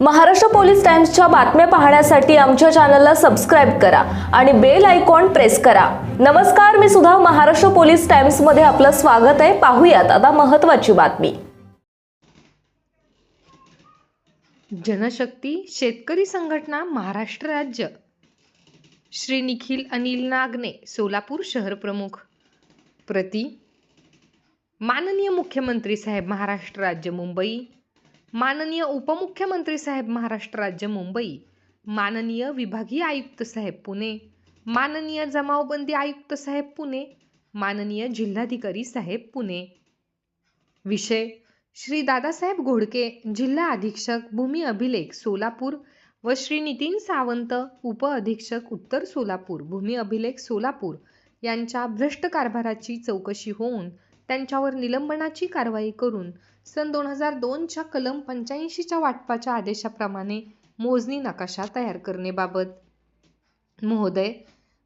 Maharashtra police टाइम्सच्या बातम्या पाहण्यासाठी आमच्या चॅनलला सबस्क्राईब करा आणि बेल आयकॉन प्रेस करा. नमस्कार मी सुद्धा महाराष्ट्र पोलीस टाइम्समध्ये आपलं स्वागत आहे. पाहूयात आता महत्वाची बातमी. जनशक्ती शेतकरी संघटना महाराष्ट्र राज्य. श्री निखिल अनिल नागने सोलापूर शहर प्रमुख. प्रति माननीय मुख्यमंत्री साहेब महाराष्ट्र राज्य मुंबई. माननीय उपमुख्यमंत्री साहेब महाराष्ट्र राज्य मुंबई माननीय विभागीय आयुक्त साहेब पुणे माननीय जमावबंदी आयुक्त साहेब पुणे माननीय जिल्हाधिकारी साहेब पुणे. विषय श्री दादासाहेब घोडके जिल्हा अधीक्षक भूमी अभिलेख सोलापूर व श्री नितीन सावंत उप अधीक्षक उत्तर सोलापूर भूमी अभिलेख सोलापूर यांच्या भ्रष्ट कारभाराची चौकशी होऊन त्यांच्यावर निलंबनाची कारवाई करून सन दोन हजार दोनच्या कलम पंच्याऐंशीच्या वाटपाच्या आदेशाप्रमाणे मोजणी नकाशा तयार करणेबाबत महोदय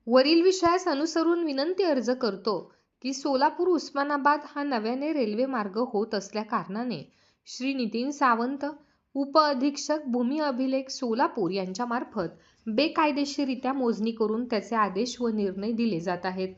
वरील विषयास अनुसरून विनंती अर्ज करतो की सोलापूर उस्मानाबाद हा नव्याने रेल्वे मार्ग होत असल्या कारणाने श्री नितीन सावंत उप अधीक्षक भूमी अभिलेख सोलापूर यांच्यामार्फत बेकायदेशीरित्या मोजणी करून त्याचे आदेश व निर्णय दिले जात आहेत.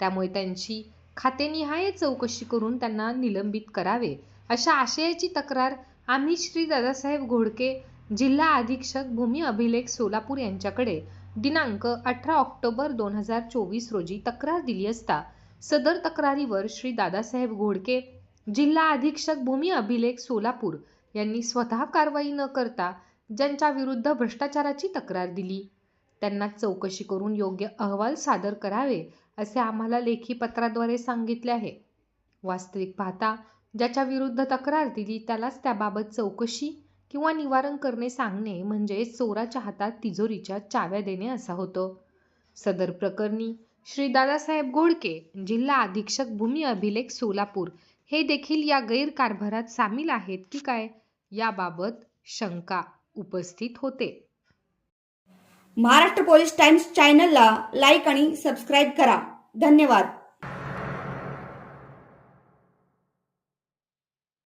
त्यामुळे त्यांची खातेनिहाय चौकशी करून त्यांना निलंबित करावे अशा आशयाची तक्रार आम्ही श्री दादासाहेब घोडके जिल्हा अधीक्षक भूमी अभिलेख सोलापूर यांच्याकडे दिनांक अठरा ऑक्टोबर दोन हजार चोवीस रोजी तक्रार दिली असता सदर तक्रारीवर श्री दादासाहेब घोडके जिल्हा अधीक्षक भूमी अभिलेख सोलापूर यांनी स्वतः कारवाई न करता ज्यांच्या विरुद्ध भ्रष्टाचाराची तक्रार दिली. त्यांना चौकशी करून योग्य अहवाल सादर करावे असे आम्हाला लेखी पत्राद्वारे सांगितले आहे. वास्तविक पाहता ज्याच्या विरुद्ध तक्रार दिली त्यालाच त्याबाबत चौकशी किंवा निवारण करणे सांगणे म्हणजे चोराच्या हातात तिजोरीच्या चाव्या देणे असा होतं. सदर प्रकरणी श्री दादासाहेब घोडके जिल्हा अधीक्षक भूमी अभिलेख सोलापूर हे देखील या गैरकारभारात सामील आहेत की काय? याबाबत शंका उपस्थित होते. महाराष्ट्र पोलीस टाइम्स चॅनलला लाईक आणि सबस्क्राईब करा. धन्यवाद.